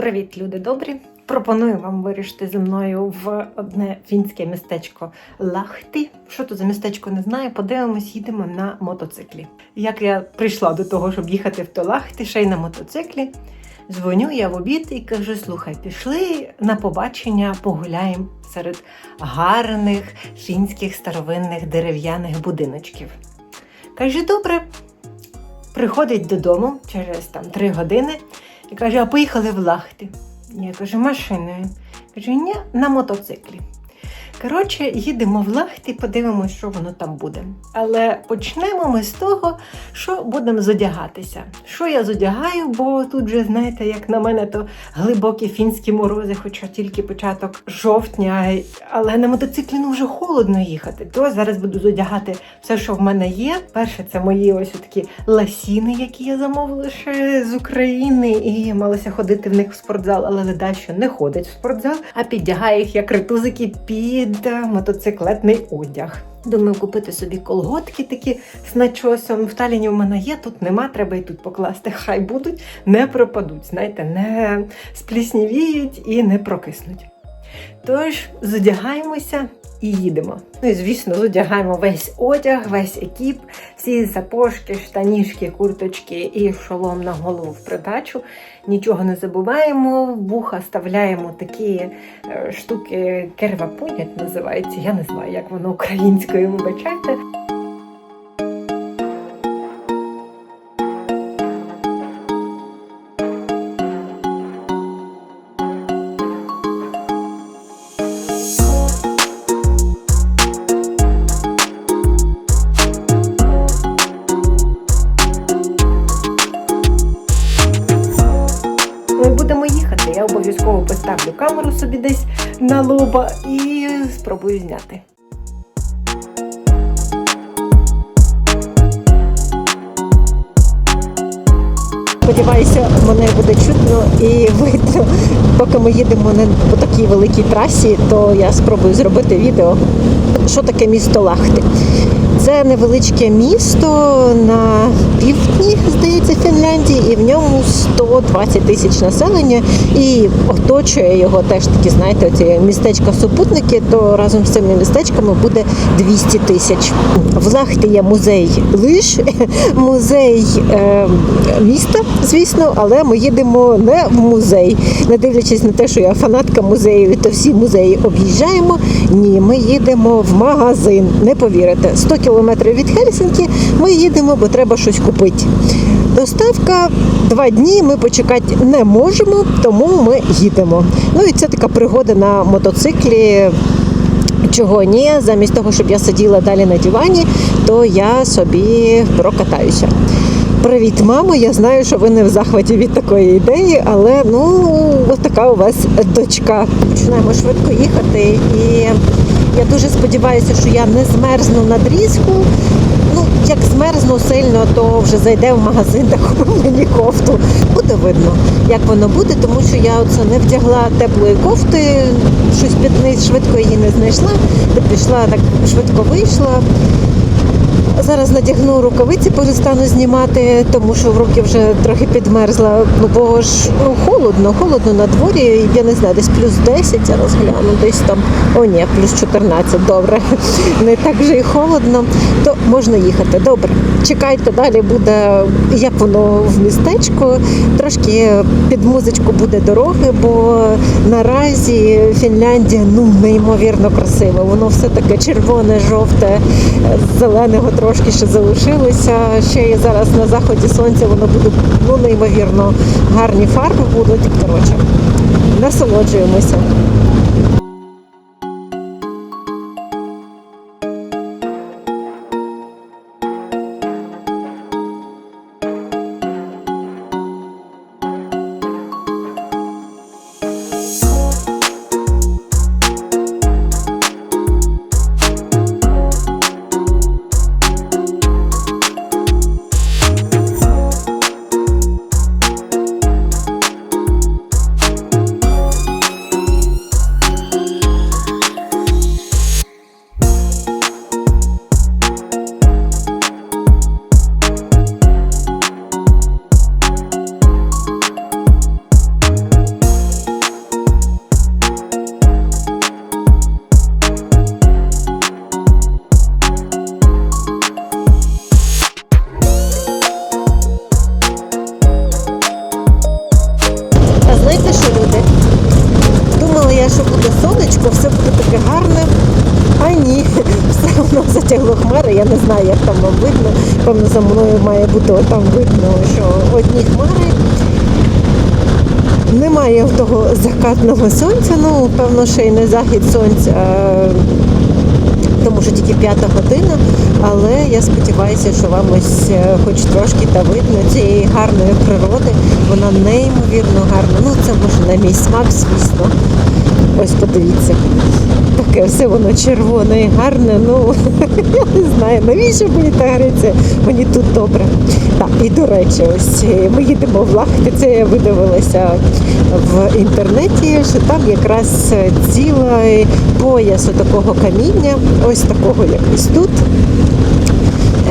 Привіт, люди добрі! Пропоную вам вирішити зі мною в одне фінське містечко Лахти. Що тут за містечко не знаю. Подивимось, їдемо на мотоциклі. Як я прийшла до того, щоб їхати в то Лахти, ще й на мотоциклі. Дзвоню я в обід і кажу: слухай, пішли на побачення, погуляємо серед гарних фінських старовинних дерев'яних будиночків. Каже, добре, приходить додому через там три години і каже, а поїхали в Лахти. Я кажу, машиною. Каже, ні, на мотоциклі. Коротше, їдемо в Лахти, подивимося, що воно там буде. Але почнемо ми з того, що будемо зодягатися. Що я зодягаю, бо тут же, знаєте, як на мене, то глибокі фінські морози, хоча тільки початок жовтня, але на мотоциклі ну вже холодно їхати. То зараз буду зодягати все, що в мене є. Перше, це мої ось такі ласіни, які я замовила ще з України, і малася ходити в них в спортзал, але леда що не ходить в спортзал, а піддягаю їх як ритузики під е, мотоциклетний одяг. Думаю, купити собі колготки такі з начосом. В Таліні в мене є, тут нема, треба і тут покласти. Хай будуть, не пропадуть, знаєте, не спліснівіють і не прокиснуть. Тож, задягаємося і їдемо. Ну і звісно, одягаємо весь одяг, весь екіп, всі сапожки, штанішки, курточки і шолом на голову в придачу. Нічого не забуваємо. Вуха ставляємо такі е, штуки кервапунять називається. Я не знаю, як воно українською вибачайте. Собі десь на лоба і спробую зняти. Сподіваюся, мене буде чутно і видно. Поки ми їдемо по такій великій трасі, то я спробую зробити відео. Що таке місто Лахти? Це невеличке місто на півдні, здається, Фінляндії, і в ньому 120 тисяч населення. І оточує його теж такі, знаєте, ці містечка супутники, то разом з цими містечками буде 200 тисяч. В Лахті є музей лиш, музей е, міста, звісно, але ми їдемо не в музей. Не дивлячись на те, що я фанатка музею, то всі музеї об'їжджаємо. Ні, ми їдемо в магазин. Не повірите, 100 кілометрів від Хельсінкі ми їдемо, бо треба щось купити. Доставка два дні ми почекати не можемо, тому ми їдемо. Ну і це така пригода на мотоциклі. Чого ні, замість того, щоб я сиділа далі на дивані, то я собі прокатаюся. Привіт, мамо! Я знаю, що ви не в захваті від такої ідеї, але ну така у вас дочка. Починаємо швидко їхати, і я дуже сподіваюся, що я не змерзну на дрізку. Ну, як змерзну сильно, то вже зайде в магазин та купив мені кофту. Буде видно, як воно буде, тому що я оце не вдягла теплої кофти, щось під низ швидко її не знайшла, пішла так швидко вийшла. Зараз надягну рукавиці, перестану знімати, тому що в руки вже трохи підмерзла. Ну бо ж ну, холодно, холодно на дворі. Я не знаю, десь плюс 10, зараз гляну, десь там. О, ні, плюс 14, добре. Не так вже і холодно, то можна їхати. Добре. Чекайте, далі буде, як воно в містечку. Трошки під музичку буде дороги, бо наразі Фінляндія ну неймовірно красива. Воно все таке червоне, жовте, зеленого трошки ще залишилося. Ще і зараз на заході сонця воно буде ну неймовірно гарні фарби будуть. Коротше, насолоджуємося. Одні хмари. Немає того закатного сонця, ну, певно, ще й не захід сонця, тому що тільки п'ята година. Але я сподіваюся, що вам ось е, хоч трошки та видно цієї гарної природи. Вона неймовірно гарна. Ну, це може на мій смак, звісно. Ось подивіться. Таке все воно червоне і гарне. Ну я не знаю, навіщо мені та гриця? Мені тут добре. Так, і до речі, ось е, ми їдемо в Лахти. Це я видивилася в інтернеті, що там якраз цілий пояс такого каміння, ось такого якось тут.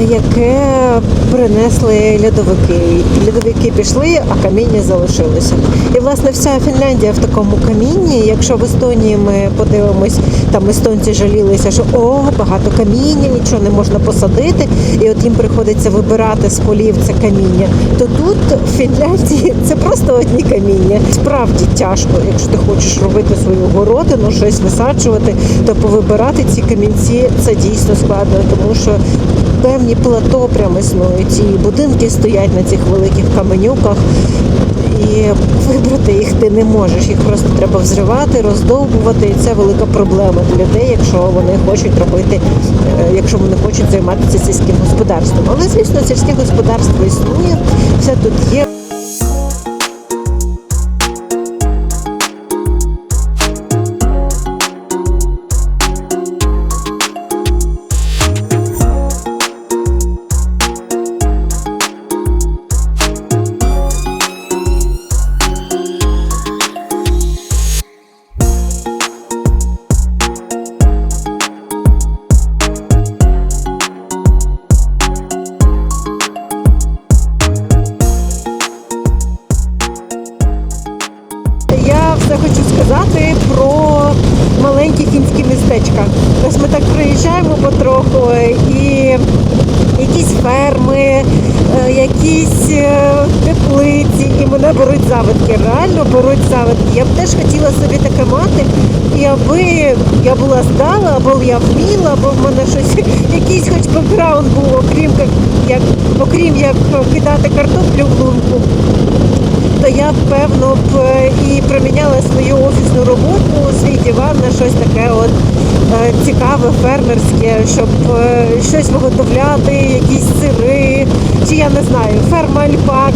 Яке принесли льодовики. Льодовики пішли, а каміння залишилося. І власне вся Фінляндія в такому камінні. Якщо в Естонії ми подивимось, там естонці жалілися, що о, багато каміння, нічого не можна посадити, і от їм приходиться вибирати з полів це каміння. То тут в Фінляндії це просто одні каміння. Справді тяжко, якщо ти хочеш робити свою городину, щось висаджувати, то повибирати ці камінці це дійсно складно, тому що певні плато прямо існують. І будинки стоять на цих великих каменюках. І вибрати їх ти не можеш. Їх просто треба взривати, роздовбувати. І це велика проблема для людей, якщо вони хочуть робити, е, якщо вони хочуть займатися сільським господарством. Але звісно, сільське господарство існує, все тут є. Я хочу сказати про маленькі фінські містечка. Ось ми так приїжджаємо потроху і якісь ферми, е, якісь е, теплиці, і мене беруть заводки. Реально беруть заводки. Я б теж хотіла собі таке мати, і аби я була здала, або я вміла, або в мене щось, якийсь хоч бекграунд був, окрім як окрім як кидати картоплю в лунку то я б певно б е, і проміняла свою офісну роботу, свій диван на щось таке от е, цікаве, фермерське, щоб е, щось виготовляти, якісь сири, чи я не знаю, ферма альпак,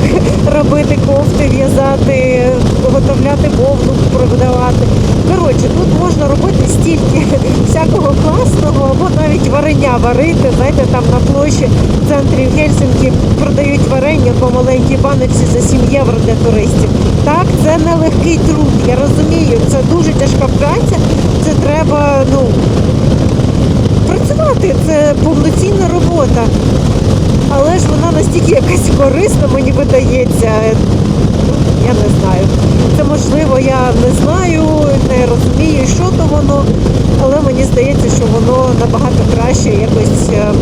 робити кофти, в'язати, виготовляти вовну, продавати. Коротше, тут можна робити стільки всякого класного, або навіть варення варити. Знаєте, там на площі в центрі Гельсінкі продають варення по маленькій баночці за 7 євро для туристів. Так, це не легкий труд. Я розумію, це дуже тяжка праця. Це треба, ну працювати, це повноцінна робота. Але ж вона настільки якась корисна, мені видається. Я не знаю. Це можливо, я не знаю, не розумію, що то воно, але мені здається, що воно набагато краще якось. е,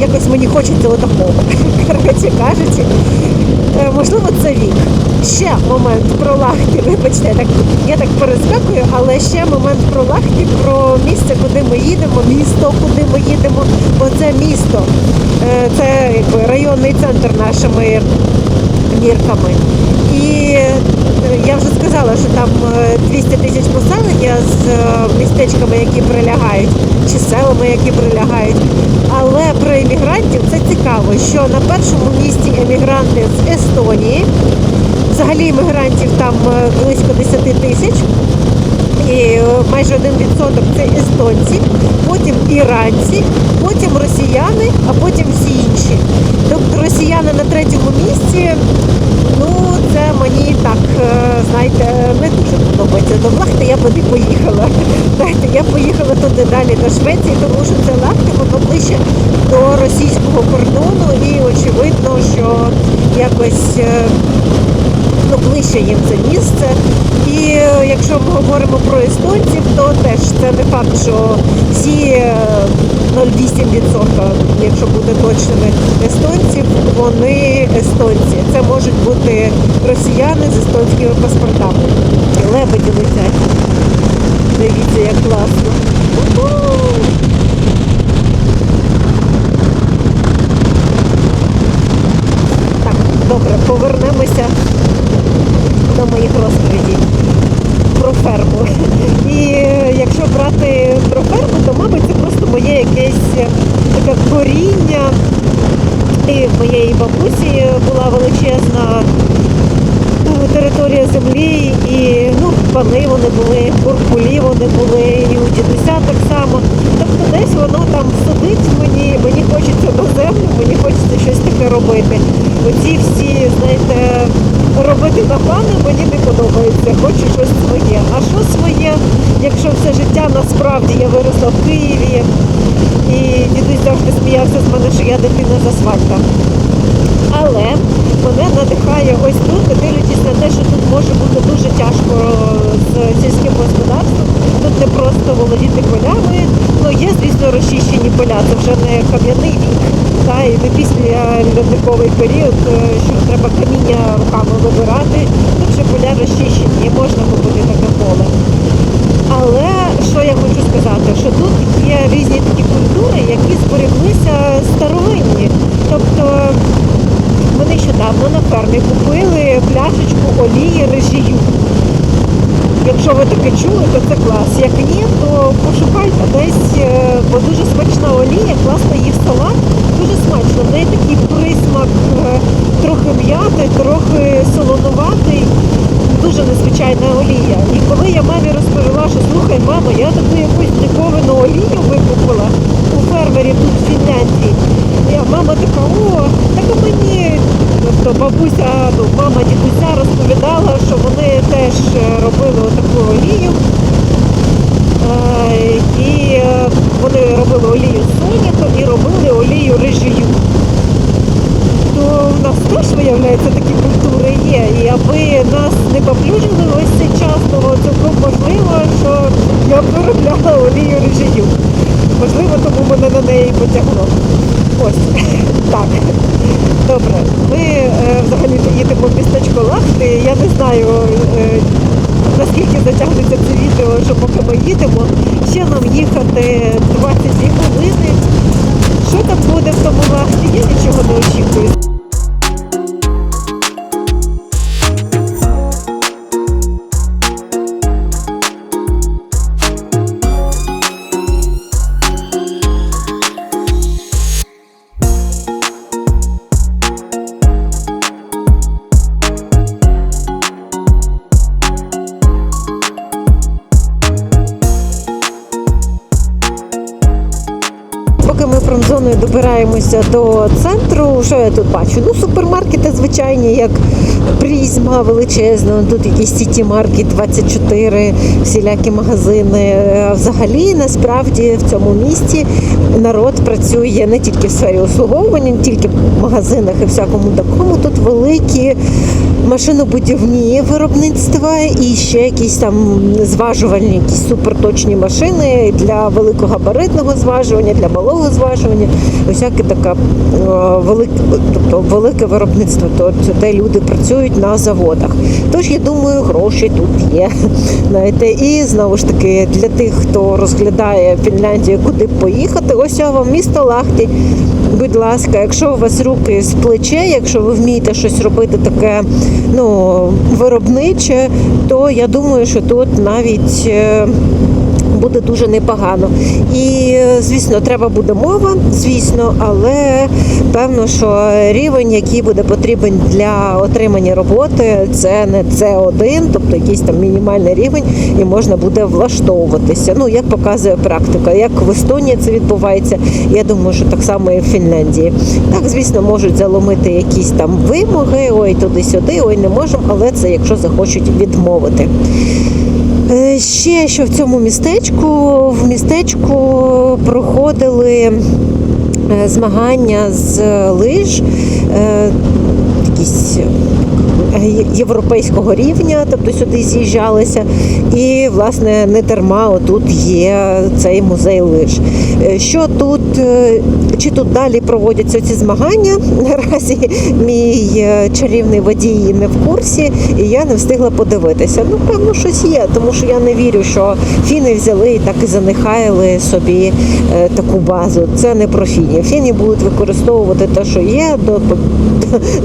Якось мені хочеться отакого. Коротше кажучи, можливо, це вік. Ще момент про Лахті. Вибачте, я так, я так перескакую, але ще момент про Лахті, про місце, куди ми їдемо, місто, куди ми їдемо. Бо це місто, Е, це якби районний центр нашими мірками. І е, я вже сказала, що там е, 200 тисяч населення з е, містечками, які прилягають, чи селами, які прилягають. Але про емігрантів це цікаво, що на першому місці емігранти з Естонії. Взагалі емігрантів там е, близько 10 тисяч. І е, майже 1% це естонці, потім іранці, потім росіяни, а потім всі інші. Тобто росіяни на третьому місці, ну це мені так, е, знаєте, не дуже подобається. До Лахти я би не поїхала. Знаєте, я поїхала туди далі до Швеції, тому що це Лахти, воно ближче до російського кордону і очевидно, що якось. е, ну, ближче їм це місце. І е, якщо ми говоримо про естонців, то теж це не факт, що всі е, 0,8%, якщо бути точними, естонців, вони естонці. Це можуть бути росіяни з естонськими паспортами. лебеді летять. Дивіться, як класно. Так, добре, повернемося до моїх розповідей про ферму. І е, якщо брати про ферму, то мабуть це просто моє якесь таке коріння. І в моєї бабусі була величезна е, територія землі, і ну, пани вони були, куркулі вони були, і у дідуся так само. Тобто десь воно там сидить мені, мені хочеться на землю, мені хочеться щось таке робити. Оці всі, знаєте, робити на пани мені не подобається, хочу щось своє. А що своє, якщо все життя насправді я виросла в Києві, і дідусь завжди сміявся з мене, що я дитина з асфальта. Але мене надихає ось тут, не дивлячись на те, що тут може бути дуже тяжко з сільським господарством. Тут не просто володіти полями. Ну є, звісно, розчищені поля, це вже не кам'яний вік, та, і після льодниковий період, е, що треба каміння руками вибирати. Тут вже поля розчищені, можна купити таке поле. Але що я хочу сказати, що тут є різні такі культури, які збереглися старовинні. Тобто ми нещодавно на фермі купили пляшечку олії режію. Якщо ви таке чули, то це клас. Як ні, то пошукайте десь, е, бо дуже смачна олія, класно її в салат, дуже смачно. В неї такий присмак е, трохи м'яти, трохи солонуватий, дуже незвичайна олія. І коли я мамі розповіла, що слухай, мамо, я таку якусь диковину олію викупила у фермері тут в Фінляндії. Мама така, о, так а мені. Тобто бабуся, ну, мама дідуся розповідала, що вони теж е, робили отаку олію. Е, І е, вони робили олію з соняху і робили олію рижію. То в нас теж виявляється такі культури є. І аби нас не поплюжили ось цей час, то цілком можливо, що я б виробляла олію рижію. Можливо, тому мене на неї і потягло. Ось так. Добре, ми е, взагалі їдемо в містечко Лахти. Я не знаю, е, наскільки затягнеться це відео, що поки ми їдемо. Ще нам їхати 22 хвилини. Що там буде в тому Лахті, я нічого не очікую. Добираємося до центру, що я тут бачу? Ну, супермаркети звичайні, як призма величезна, тут якийсь сіті маркет 24, всілякі магазини. Взагалі, насправді, в цьому місті народ працює не тільки в сфері обслуговування, не тільки в магазинах і всякому такому. Тут великі машинобудівні виробництва і ще якісь там зважувальні, якісь суперточні машини для великогабаритного зважування, для малого зважування. Усяке таке велике, тобто велике виробництво, то це де люди працюють на заводах. Тож я думаю, гроші тут є. Знаєте, і знову ж таки для тих, хто розглядає Фінляндію, куди поїхати, ось вам місто Лахті. Будь ласка, якщо у вас руки з плече, якщо ви вмієте щось робити таке ну, виробниче, то я думаю, що тут навіть е, буде дуже непогано. І, е, звісно, треба буде мова, звісно, але певно, що рівень, який буде потрібен для отримання роботи, це не С1, тобто якийсь там мінімальний рівень, і можна буде влаштовуватися. Ну, як показує практика, як в Естонії це відбувається, я думаю, що так само і в Фінляндії. Так, звісно, можуть заломити якісь там вимоги, ой, туди-сюди, ой, не можемо, але це якщо захочуть відмовити. Е, Ще що в цьому містечку, в містечку проходили е, змагання з лиж, е, якісь європейського рівня, тобто сюди з'їжджалися. І, власне, не дарма отут є цей музей лиш. Е, Що тут, е, чи тут далі проводяться ці змагання? Наразі мій е, чарівний водій не в курсі, і я не встигла подивитися. Ну, певно, щось є, тому що я не вірю, що фіни взяли і так і занехаяли собі таку базу. Це не про фінів. Фіні будуть використовувати те, що є, до,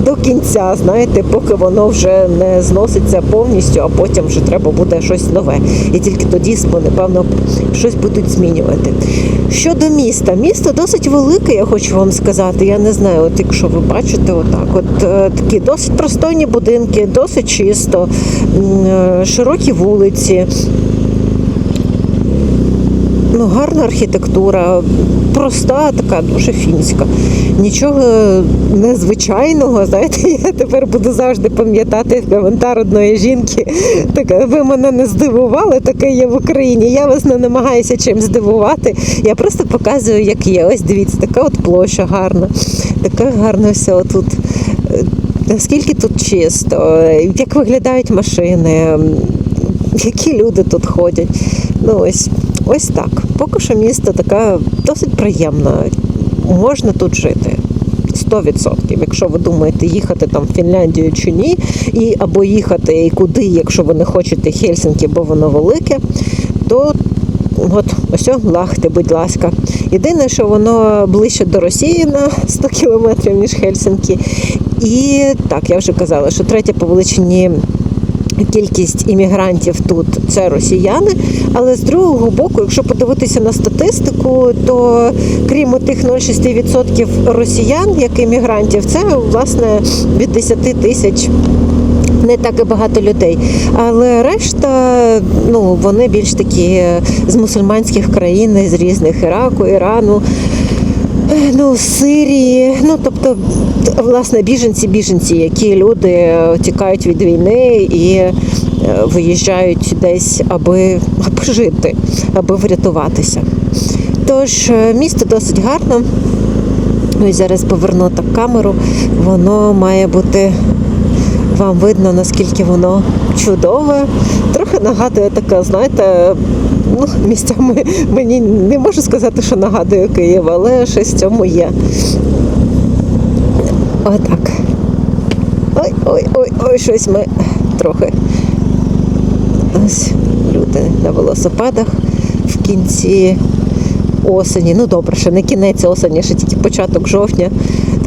до кінця, знаєте, поки воно вже не зноситься повністю, а потім вже треба буде щось нове. І тільки тоді, напевно, щось будуть змінювати. Щодо міста, місто досить велике, я хочу вам сказати. Я не знаю, от якщо ви бачите, отак, от е, такі досить простойні будинки, досить чисто, е, широкі вулиці. Ну, гарна архітектура, проста, така дуже фінська. Нічого незвичайного. Знаєте, я тепер буду завжди пам'ятати коментар одної жінки. Така, ви мене не здивували, таке є в Україні. Я вас не намагаюся чим здивувати. Я просто показую, як є. Ось дивіться, така от площа гарна, така гарна все отут. Е, Наскільки тут чисто, як виглядають машини, які люди тут ходять. Ну ось, ось так. Поки що місто таке досить приємне. Можна тут жити. 100%. Якщо ви думаєте їхати там в Фінляндію чи ні, і або їхати і куди, якщо ви не хочете Хельсинки, бо воно велике, то от ось о, лахти, будь ласка. Єдине, що воно ближче до Росії на 100 кілометрів, ніж Хельсинки. І так, я вже казала, що третя по величині кількість іммігрантів тут це росіяни. Але з другого боку, якщо подивитися на статистику, то крім тих 0,6% росіян, як іммігрантів, це власне від 10 тисяч. Не так і багато людей, але решта, ну вони більш такі з мусульманських країн, з різних Іраку, Ірану, ну Сирії. Ну тобто, власне, біженці, біженці, які люди е, тікають від війни і е, виїжджають десь, аби, аби жити, аби врятуватися. Тож е, місто досить гарно. Ось зараз поверну так камеру. Воно має бути вам видно, наскільки воно чудове. Трохи нагадує таке, знаєте, ну, місцями мені не можу сказати, що нагадує Київ, але щось в цьому є. Отак. Ой, ой, ой, ой, щось ми трохи. Ось люди на велосипедах в кінці осені. Ну добре, ще не кінець осені, ще тільки початок жовтня.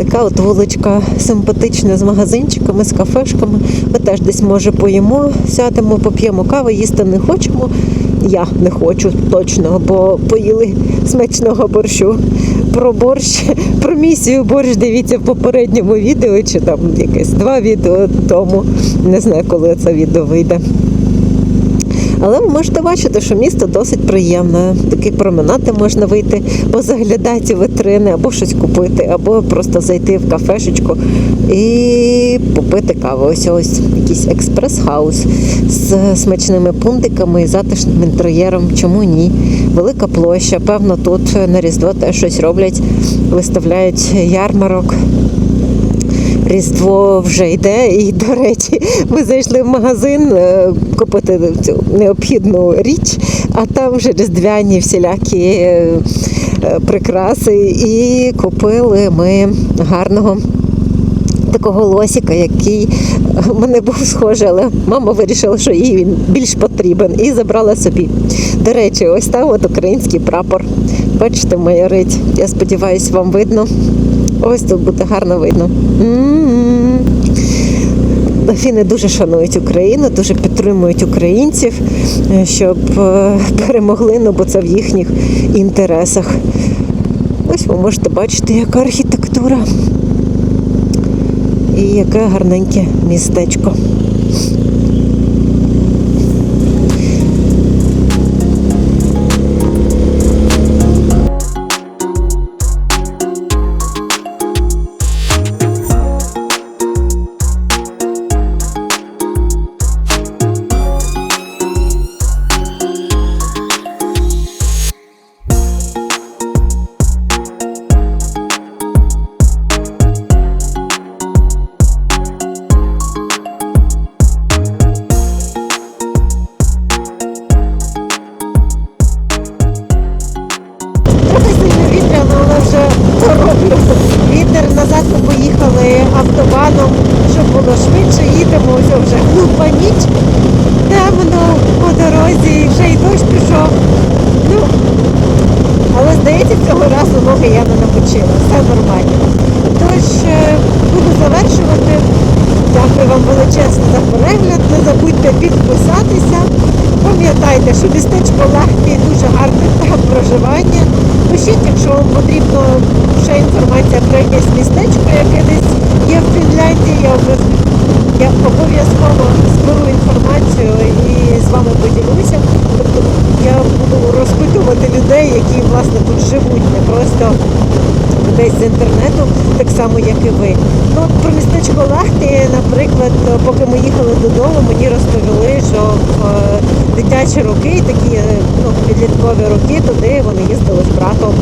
Така от вуличка симпатична з магазинчиками, з кафешками. Ми теж десь може поїмо, сядемо, поп'ємо кави, їсти не хочемо. Я не хочу точно, бо поїли смачного борщу. Про борщ, про місію борщ дивіться в попередньому відео, чи там якесь два відео тому. Не знаю, коли це відео вийде. Але ви можете бачити, що місто досить приємне. Такий променати можна вийти, позаглядати витрини, або щось купити, або просто зайти в кафешечку і попити каву. Ось ось якийсь експрес-хаус з смачними пунктиками і затишним інтер'єром. Чому ні? Велика площа. Певно, тут на Різдво теж щось роблять, виставляють ярмарок. Різдво вже йде, і, до речі, ми зайшли в магазин е, купити цю необхідну річ, а там вже різдвяні всілякі е, е, прикраси. І купили ми гарного такого лосіка, який мене був схожий, але мама вирішила, що їй він більш потрібен, і забрала собі. До речі, ось там от український прапор. Бачите, майорить. Я сподіваюся, вам видно. Ось тут буде гарно видно. Фіни дуже шанують Україну, дуже підтримують українців, е, щоб е, перемогли, ну бо це в їхніх інтересах. Ось ви можете бачити, яка архітектура і яке гарненьке містечко. Буду завершувати. Дякую вам величезно за перегляд. Не забудьте підписатися. Пам'ятайте, що містечко Лахті дуже гарне для проживання. Пишіть, якщо вам потрібно ще інформація про якесь містечко, яке десь є в Фінляндії. Я обов'язково зберу інформацію і з вами поділюся. Тобто я буду розпитувати людей, які власне тут живуть, не просто десь з інтернету, так само, як і ви. Ну, про містечко Лахті, наприклад, поки ми їхали додому, мені розповіли, що в е, дитячі роки, такі е, ну, підліткові роки, туди вони їздили з братом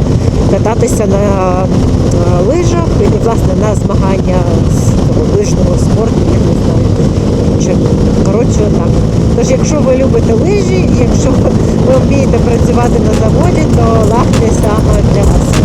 кататися на е, лижах і власне на змагання з лижного спорту, я не знаю. Коротше, так. Тож, якщо ви любите лижі, якщо ви вмієте працювати на заводі, то Лахті саме для вас.